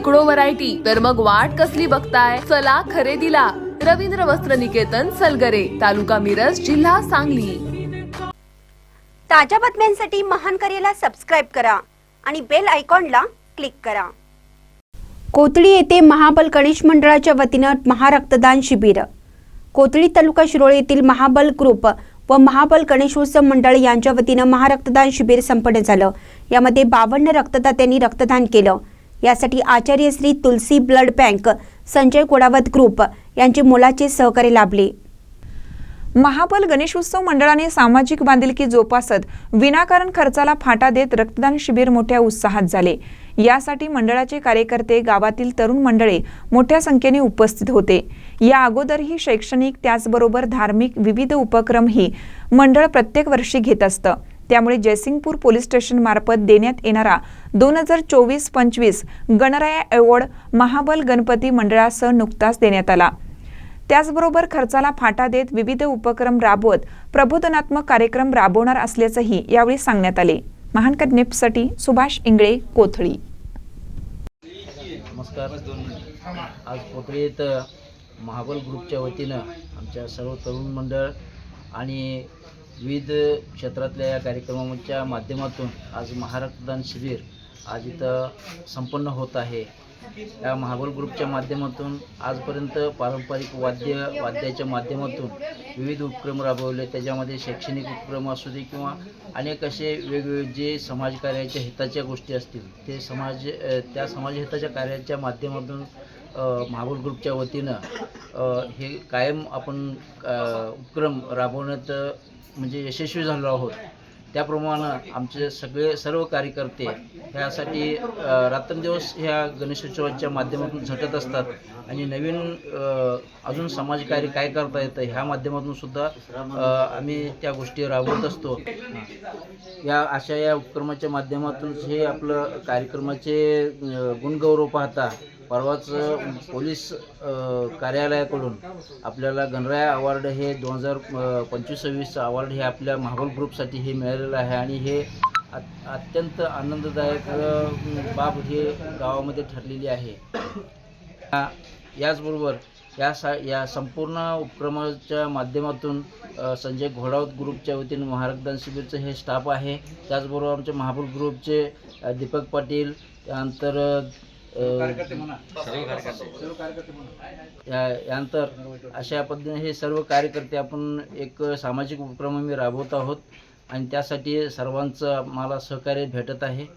शेकडो व्हरायटी तर मग वाट कसली बघताय? चला खरेदीला. रवींद्र वस्त्र निकेतन सलगरे तालुका मिरज जिल्हा सांगली. ताज्या बातम्यांसाठी महान करेला सबस्क्राईब करा आणि बेल आयकॉनला क्लिक करा. कोथळी येथे महाबल गणेश मंडळाच्या वतीनं महारक्तदान शिबिर. कोथळी तालुका शिरोळ येथील महाबल ग्रुप व महाबल गणेशोत्सव मंडळ यांच्या वतीनं महारक्तदान शिबिर संपन्न झालं. यामध्ये बावन्न रक्तदात्यांनी रक्तदान केलं. यासाठी Acharya Shri Tulsi blood bank Sanjay Kodawat group यांचे मोलाचे सहकार्य लाभले. महाबल गणेशोत्सव मंडळाने सामाजिक बांधिलकी जोपासत विनाकारण खर्चाला फाटा देत रक्तदान शिबिर मोठ्या उत्साहात झाले. यासाठी मंडळाचे कार्यकर्ते गावातील तरुण मंडळे मोठ्या संख्येने उपस्थित होते. या अगोदरही शैक्षणिक त्याचबरोबर धार्मिक विविध उपक्रमही मंडळ प्रत्येक वर्षी घेत असतं. त्यामुळे जयसिंगपूर पोलीस स्टेशन मार्फत देण्यात येणारा दोन हजार चोवीस पंचवीस गणराया अवॉर्ड महाबल गणपती मंडळासह नुकताच देण्यात आला. त्याचबरोबर खर्चाला फाटा देत विविध उपक्रम राबवत प्रबोधनात्मक कार्यक्रम राबवणार असल्याचंही यावेळी सांगण्यात आले. महानकत निप्ससाठी सुभाष इंगळे कोथळी. नमस्कार. आज कोकळे महाबल ग्रुपच्या वतीनं आमच्या सर्व तरुण मंडळ आणि विविध क्षेत्रातल्या या कार्यक्रमाच्या माध्यमातून आज महारक्तदान शिबिर आज इथं संपन्न होत आहे. या महाबल ग्रुपच्या माध्यमातून आजपर्यंत पारंपरिक वाद्य वाद्याच्या माध्यमातून विविध उपक्रम राबवले. त्याच्यामध्ये शैक्षणिक उपक्रम असू दे किंवा अनेक असे वेगवेगळे जे समाजकार्याच्या हिताच्या गोष्टी असतील ते समाज त्या समाजहिताच्या कार्याच्या माध्यमातून महाबल ग्रुपच्या वतीनं हे कायम आपण उपक्रम राबवण्यात म्हणजे यशस्वी झालो आहोत. त्याप्रमाणे आमचे सगळे सर्व कार्यकर्ते ह्यासाठी रात्रंदिवस ह्या गणेशोत्सवाच्या माध्यमातून झटत असतात. आणि नवीन अजून समाजकार्य काय करता येतं ह्या माध्यमातून सुद्धा आम्ही त्या गोष्टी राबवत असतो. या अशा या उपक्रमाच्या माध्यमातून हे आपलं कार्यक्रमाचे गुणगौरव पाहता परवाच पोलीस कार्यालयाकडून आपल्याला गणराया अवॉर्ड हे दोन हजार पंचवीस सव्वीसचं अवॉर्ड हे आपल्या महाबल ग्रुपसाठी हे मिळालेलं आहे आणि हे अत्यंत आनंददायक बाब हे गावामध्ये ठरलेली आहे. याचबरोबर या सा या संपूर्ण उपक्रमाच्या माध्यमातून संजय घोडावत ग्रुपच्या वतीने महारक्तदान शिबिरचं हे स्टाफ आहे. त्याचबरोबर आमचे महापूर ग्रुपचे दीपक पाटील त्यानंतर यानंतर अशा पद्धतीने हे सर्व कार्यकर्ते आपण एक सामाजिक उपक्रम आम्ही राबवत आहोत आणि त्यासाठी सर्वांचं मला सहकार्य भेटत आहे.